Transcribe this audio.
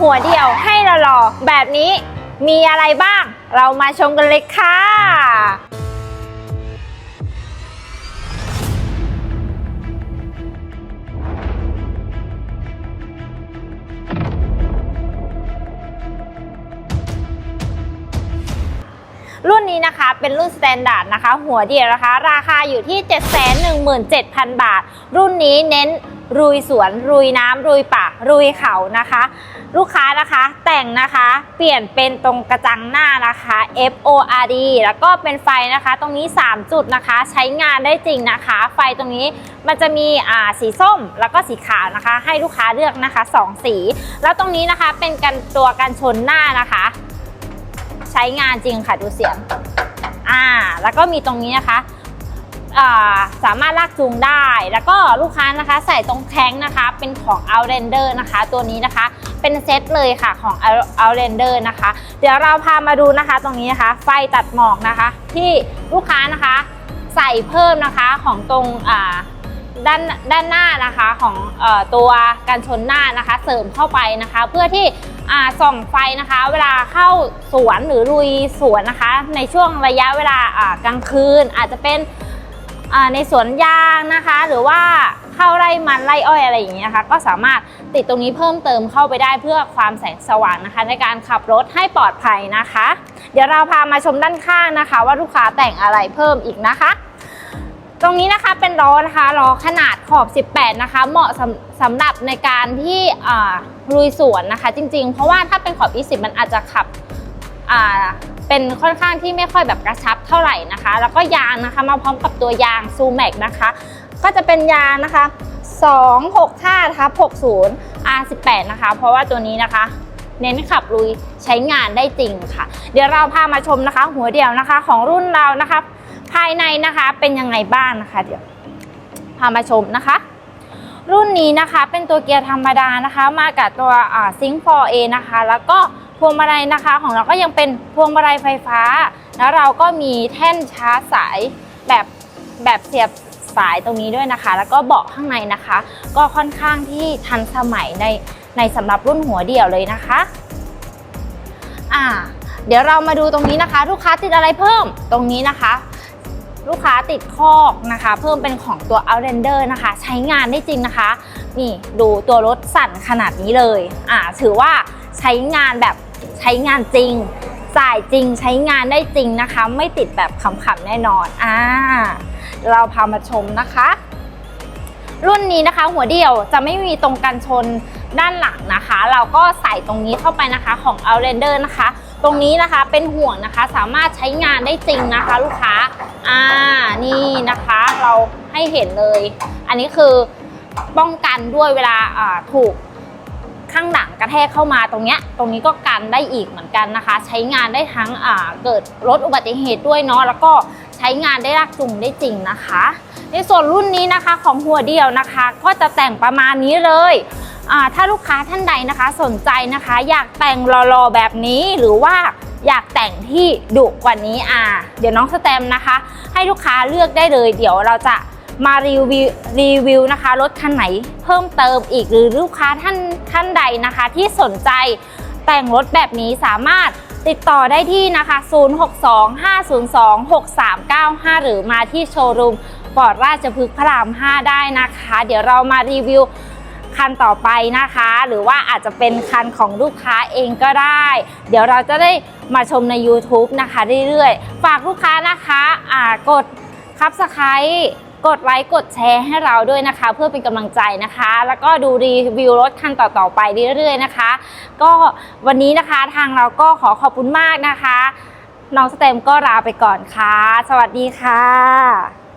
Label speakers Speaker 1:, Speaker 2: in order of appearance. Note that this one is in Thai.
Speaker 1: หัวเดียวให้หล่อๆแบบนี้มีอะไรบ้าง เรามาชมกันเลยค่ะ รุ่นนี้นะคะเป็นรุ่นสแตนดาร์ดนะคะ หัวเดียวนะคะ ราคาอยู่ที่ 717,000 บาท รุ่นนี้เน้นรุยสวน รุยน้ำรุยป่ารุยเขานะคะ ลูกค้านะคะแต่งนะคะ เปลี่ยนเป็นตรงกระจังหน้านะคะ F O R D แล้วก็เป็นไฟนะคะ ตรงนี้ 3 จุดนะคะ ใช้งานได้จริงนะคะ ไฟตรงนี้มันจะมีอ่าสีส้มแล้วก็สีขาวนะคะ ให้ลูกค้าเลือกนะคะสองสี แล้วตรงนี้นะคะเป็นกันตัวกันชนหน้านะคะ ใช้งานจริงค่ะดูเสียงอ่าแล้วก็มีตรงนี้นะคะอ่าสามารถลากจูงได้ แล้วก็ลูกค้านะคะใส่ตรงแท้งนะคะ เป็นของ Outlander นะคะ ตัวนี้นะคะ เป็นเซตเลยค่ะของ Outlander นะคะ เดี๋ยวเราพามาดูนะคะตรงนี้นะคะ ไฟตัดหมอกนะคะ ที่ลูกค้านะคะใส่เพิ่มนะคะของตรงอ่าด้านด้านหน้านะคะของเออตัวกันชนหน้านะคะ เสริมเข้าไปนะคะ เพื่อที่ อ่าส่องไฟนะคะ เวลาเข้าสวนหรือลุยสวนนะคะ ในช่วงระยะเวลาอ่ากลางคืน อาจจะเป็นอ่าในสวนยางนะคะ หรือว่าเข้าไร่มันไร่อ้อยอะไรอย่างเงี้ยนะคะก็สามารถติดตรงนี้เพิ่มเติมเข้าไปได้เพื่อความแสงสว่างนะคะ ในการขับรถให้ปลอดภัยนะคะ เดี๋ยวเราพามาชมด้านข้างนะคะ ว่าลูกค้าแต่งอะไรเพิ่มอีกนะคะตรงนี้นะคะเป็นล้อนะคะล้อขนาดขอบ 18 นะคะ เหมาะสำสำหรับในการที่ ลุยสวนนะคะ จริง ๆ เพราะว่าถ้าเป็นขอบ 20 มันอาจจะขับเป็นค่อนข้างที่ไม่ค่อยแบบกระชับเท่าไหร่นะคะ แล้วก็ยางนะคะมาพร้อมกับตัวยางซูแม็กนะคะ ก็จะเป็นยางนะคะ265ทับ60 R18 นะคะ เพราะว่าตัวนี้นะคะ เน้นขับลุยใช้งานได้จริงค่ะ เดี๋ยวเราพามาชมนะคะ หัวเดียวนะคะของรุ่นเรานะคะ ภายในนะคะเป็นยังไงบ้างนะคะ เดี๋ยวพามาชมนะคะ รุ่นนี้นะคะเป็นตัวเกียร์ธรรมดานะคะ มากับตัวซิงค์ 4A นะคะ แล้วก็พวงมาลัยนะคะของเราก็ยังเป็นพวงมาลัยไฟฟ้า แล้วเราก็มีแท่นชาร์จสายแบบแบบเสียบสายตรงนี้ด้วยนะคะ แล้วก็เบาะข้างในนะคะ ก็ค่อนข้างที่ทันสมัยในในสำหรับรุ่นหัวเดี่ยวเลยนะคะอ่าเดี๋ยวเรามาดูตรงนี้นะคะ ลูกค้าติดอะไรเพิ่มตรงนี้นะคะ ลูกค้าติดคอกนะคะ เพิ่มเป็นของตัว Outlander นะคะ ใช้งานได้จริงนะคะ นี่ดูตัวรถสั่นขนาดนี้เลยอ่าถือว่าใช้งานแบบใช้งานจริง จ่ายจริงใช้งานได้จริงนะคะ ไม่ติดแบบขำๆแน่นอนอ่าเราพามาชมนะคะ รุ่นนี้นะคะ หัวเดี่ยวจะไม่มีตรงกันชนด้านหลังนะคะ เราก็ใส่ตรงนี้เข้าไปนะคะของ Outlander นะคะ ตรงนี้นะคะเป็นห่วงนะคะสามารถใช้งานได้จริงนะคะ ลูกค้าอ่านี่นะคะเราให้เห็นเลย อันนี้คือป้องกันด้วยเวลาถูกข้างหลังกระแทกเข้ามาตรงเนี้ยตรงนี้ก็กันได้อีกเหมือนกันนะคะ ใช้งานได้ทั้งเกิดรถอุบัติเหตุด้วยเนาะแล้วก็ใช้งานได้รากจุงได้จริงนะคะ ในส่วนรุ่นนี้นะคะของหัวเดียวนะคะ ก็จะแต่งประมาณนี้เลย ถ้าลูกค้าท่านใดนะคะสนใจนะคะ อยากแต่งรอๆแบบนี้หรือว่าอยากแต่งที่ดุกว่านี้อ่า เดี๋ยวน้องสแตมนะคะ ให้ลูกค้าเลือกได้เลย เดี๋ยวเราจะมารีวิวรีวิวนะคะรถคันไหนเพิ่มเติมอีกหรือลูกค้าท่านท่านใดนะคะ ที่สนใจแต่งรถแบบนี้สามารถติดต่อได้ที่นะคะ 0625026395 หรือมาที่โชว์รูมปอดราชพฤกษ์พระราม 5 ได้นะคะ เดี๋ยวเรามารีวิว คันต่อไปนะคะ หรือว่าอาจจะเป็นคันของลูกค้าเองก็ได้ เดี๋ยวเราจะได้มาชมใน YouTube นะคะเรื่อยๆ ฝากลูกค้านะคะกดคับสไครต์กดไลค์กดแชร์ให้เราด้วยนะคะ เพื่อเป็นกำลังใจนะคะ แล้วก็ดูรีวิวรถคันต่อๆไปเรื่อยๆนะคะ ก็วันนี้นะคะทางเราก็ขอขอบคุณมากนะคะน้องสเต็มก็ลาไปก่อนค่ะ สวัสดีค่ะ